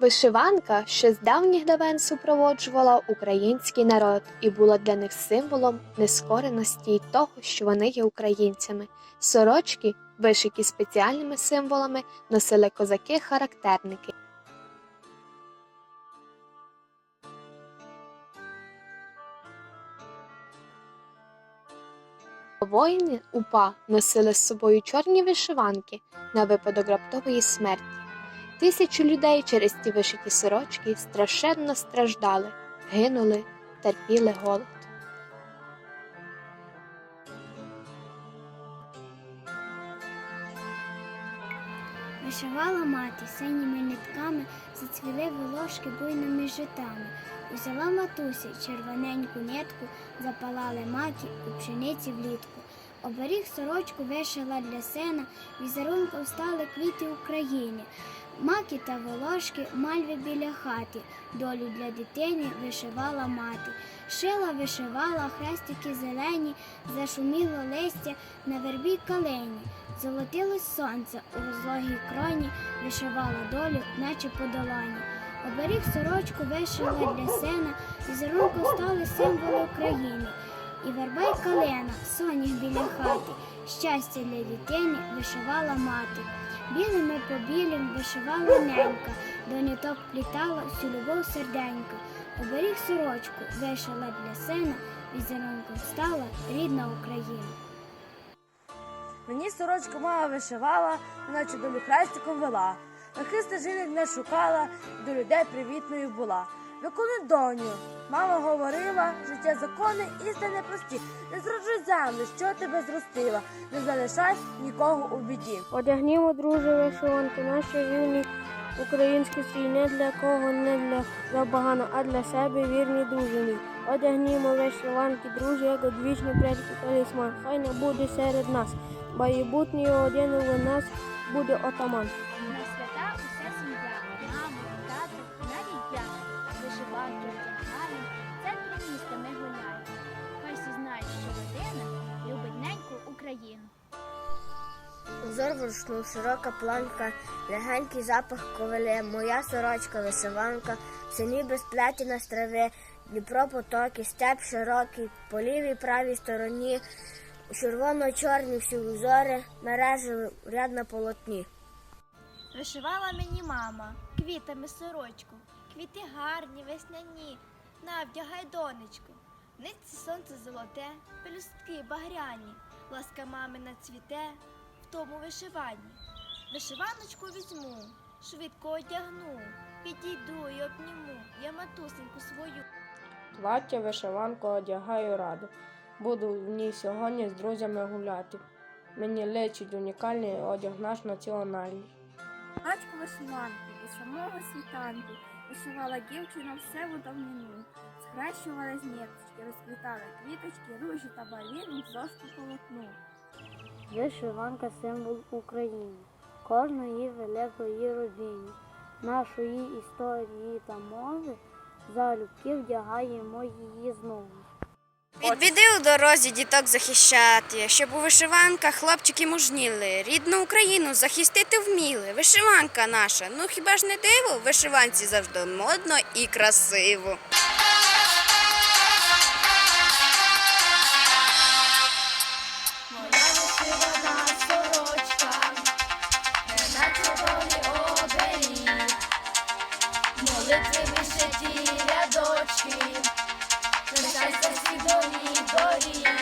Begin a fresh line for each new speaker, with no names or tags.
Вишиванка ще з давніх давен супроводжувала український народ і була для них символом нескореності й того, що вони є українцями. Сорочки, вишиті спеціальними символами, носили козаки-характерники. Воїни УПА носили з собою чорні вишиванки на випадок раптової смерті. Тисячі людей через ті вишиті сорочки страшенно страждали, гинули, терпіли голод.
Вишивала мати синіми нитками, зацвіли волошки буйними житами. Узяла матуся червоненьку нитку, запалали маті у пшениці влітку. Оберіг сорочку вишила для сина, візерунком стали квіти України. Маки та волошки, мальви біля хати, долю для дитини вишивала мати. Шила, вишивала, хрестики зелені, зашуміло листя на вербі калені. Золотилось сонце у розлогій кроні, вишивала долю, наче по. Оберіг сорочку вишила для сина, візерунку стали символи України. І верба й калина, сонях біля хати, щастя для дитини вишивала мати. Білими по білим вишивала ненька, до ниток плітала всю любов серденька. Оберіг сорочку вишила для сина, візерунком стала рідна Україна.
Мені сорочку мама вишивала, наче долю хрестиком вела. На хиста жінок не шукала, до людей привітною була. Виконуй доню, мама говорила, життя закони, істини прості. Не зраджуй землю, що тебе зростила, не залишай нікого у біді.
Одягнімо, друже, вишиванки, наші вільні українські стрій не для кого, не для забагана, а для себе вірні друже мій. Одягнімо вишиванки, друже, як одвічний предки талісман. Хай не буде серед нас, майбутній один у нас буде отаман.
Узор вручну, широка планка, легенький запах ковиле, моя сорочка, вишиванка, в селі без плетіна страви, Дніпро потоки, степ широкий, по лівій правій стороні, червоно-чорні всі узори, мережі ряд на полотні.
Вишивала мені мама квітами сорочку, квіти гарні, весняні, на вдягай донечку. В сонце золоте, пелюстки багряні, ласка мамина цвіте тому вишиванні. Вишиваночку візьму, швидко одягну, підійду й обніму я матусеньку свою.
Плаття, вишиванку одягаю радо. Буду в ній сьогодні з друзями гуляти. Мені личить унікальний одяг наш національний.
Батько вишиванки і самого світанку вишивала дівчина все в давнину. З ниточки, розквітали квіточки, ружі та барвінок зошку полотну.
Вишиванка символ України, кожної великої родини, нашої історії та мови, залюбки вдягаємо її знову.
Від біди у дорозі діток захищати, щоб у вишиванках хлопчики мужніли, рідну Україну захистити вміли. Вишиванка наша, ну хіба ж не диво? Вишиванці завжди модно і красиво.
Молитви ті рядочки, щастя всі доріг,